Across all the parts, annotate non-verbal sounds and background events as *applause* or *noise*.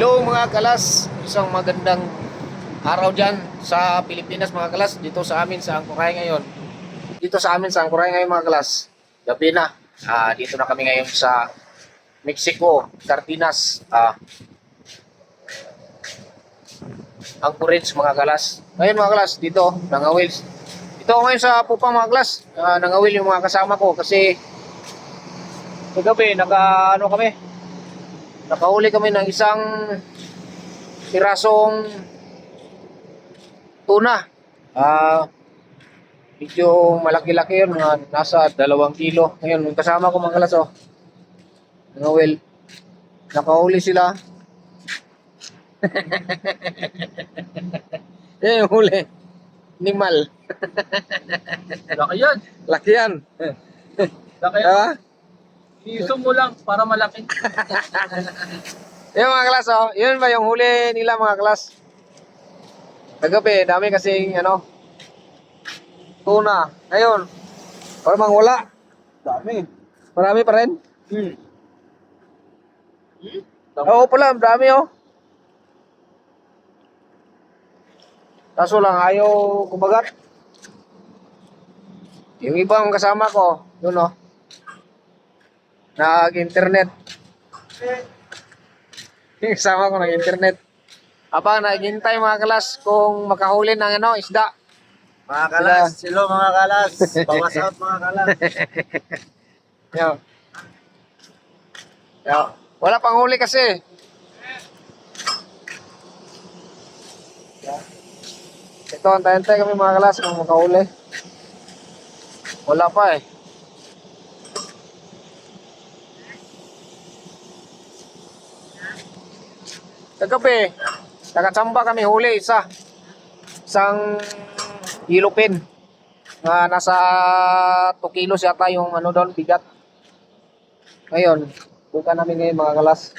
Hello mga kalas, isang magandang araw dyan sa Pilipinas mga kalas, dito sa amin sa Angkuray ngayon. Dito sa amin sa Angkuray ngayon mga kalas, gabi na. Ah, dito na kami ngayon sa Mexico, Cardenas. Ah, Anchorage mga kalas. Ngayon mga kalas, dito, nangawils. Dito ngayon sa Pupa mga kalas, ah, nangawil yung mga kasama ko kasi kagabi, naka ano kami, nakahuli kami ng isang pirasong tuna. Ah, medyo malaki-laki yun, mga nasa dalawang kilo. Ngayon, yung kasama ko mga kalas, oh. Mga well, nakahuli sila. *laughs* Yan yung huli. Animal. *laughs* Laki yan. Laki yan. Laki yan. Ah, Iso mo lang para malaki. *laughs* Yung mga klas, oh. Yun ba yung huli nila mga klas? Kagabi, dami kasing ano, tuna. Ngayon, parang wala. Dami. Marami pa rin. Hmm. Oo pala, dami oh. Kaso lang, ayaw kumagat. Yung ibang kasama ko, yun oh. Nag-internet. *laughs* Yung kasama ko nag-internet. Abang naghintay mga kalas kung makahuli ng ano, isda. Mga kalas. Silo mga kalas. *laughs* Bawas out mga kalas. *laughs* Yo. Yo. Wala pang huli kasi. Ito, antay-antay kami mga kalas kung makahuli. Wala pa eh. Kagabi, nakatsamba kami huli isa. Isang ilupin nga nasa 2 kilos yata yung ano doon, bigat. Ngayon, buka namin ngayon mga kalas.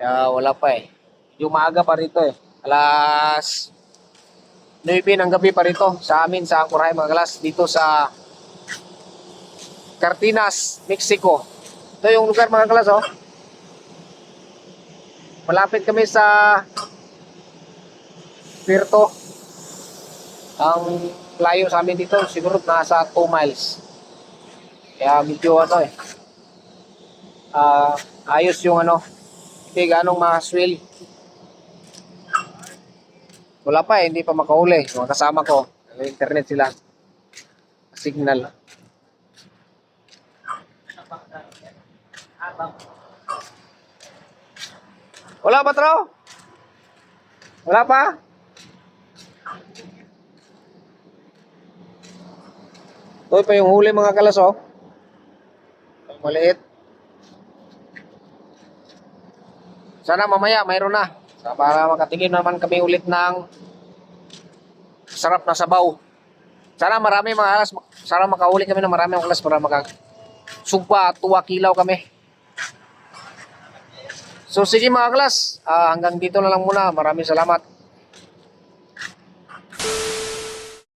Kaya wala pa eh. Yung maaga pa rito eh. Alas 9 ng gabi pa rito sa amin sa Angkuray mga kalas dito sa Cartinas, Mexico. Ito yung lugar mga kalas oh. Malapit kami sa Puerto. Ang layo sa amin dito siguro nasa 2 miles. Kaya medyo ano eh. Ah, ayos yung ano. Hindi ganong ma-swell. Wala pa eh, hindi pa makahuli. Mga kasama ko, may internet sila. Signal. Wala pa, Tro? Wala pa? Ito pa yung huli mga kalas, oh. Maliit. Sana mamaya mayroon na. Sa- Para makatingin naman kami ulit ng sarap na sabaw. Sana marami mga alas. Sana makahuli kami ng marami mga alas para maka sugpa at tuwa kilaw kami. So sige mga klas, ah, hanggang dito na lang muna. Maraming salamat.